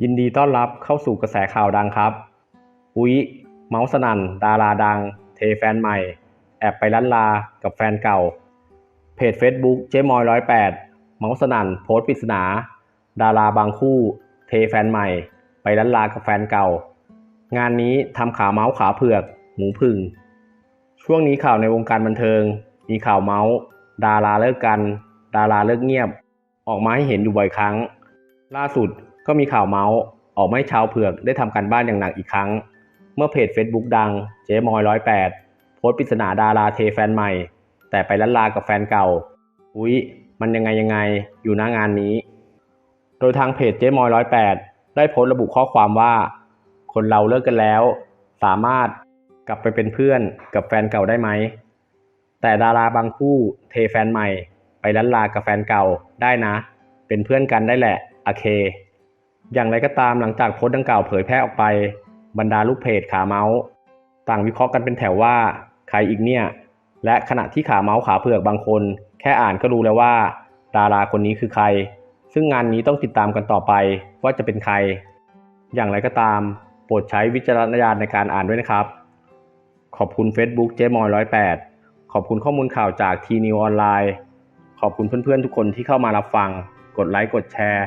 ยินดีต้อนรับเข้าสู่กระแสข่าวดังครับ อุ๊ย เมาส์สนันดาราดัง เทแฟนใหม่ แอบไปลันลากับแฟนเก่า เพจ Facebook เจมอยร้อยแปดเมาส์สนันโพสต์ปริศนา ดาราบางคู่ เทแฟนใหม่ ไปลันลากับแฟนเก่า งานนี้ทำขาเมาส์ขาเผือก หมูพึ่ง ช่วงนี้ข่าวในวงการบันเทิง มีข่าวเมาส์ ดาราเลิกกัน ดาราเลิกเงียบ ออกมาให้เห็นอยู่บ่อยครั้ง ล่าสุด ก็มีข่าวเมาส์ออกไมาให้ชาวเผือกได้ทำการบ้านอย่างหนักอีกครั้ง เมื่อเพจ Facebook ดังเจ๊มอยร้อยแปดโพสต์ปริศนาดาราเทแฟนใหม่ แต่ไปลันลากับแฟนเก่า อุ๊ย มันยังไงยังไงอยู่หน้างานนี้ โดยทางเพจเจ๊มอยร้อยแปดได้โพสต์ระบุข้อความว่า คนเราเลิกกันแล้ว สามารถกลับไปเป็นเพื่อนกับแฟนเก่าได้ไหม แต่ดาราบางคู่เทแฟนใหม่ ไปลันลากับแฟนเก่าได้นะ เป็นเพื่อนกันได้แหละ โอเค อย่างไรก็ตามหลังจากโพสต์ดังกล่าวเผยแพร่ออกไป บรรดาลูกเพจขาเมาส์ ต่างวิเคราะห์กันเป็นแถวว่าใครอีกเนี่ย และขณะที่ขาเมาส์ขาเผือกบางคน แค่อ่านก็รู้แล้วว่า ดาราคนนี้คือใคร ซึ่งงานนี้ต้องติดตามกันต่อไปว่าจะเป็นใคร อย่างไรก็ตาม โปรดใช้วิจารณญาณในการอ่านด้วยนะครับ ขอบคุณ Facebook เจมอยร้อยแปดขอบคุณข้อมูลข่าวจากทีนิวออนไลน์ขอบคุณเพื่อนๆทุกคนที่เข้ามารับฟัง กดไลค์ กดแชร์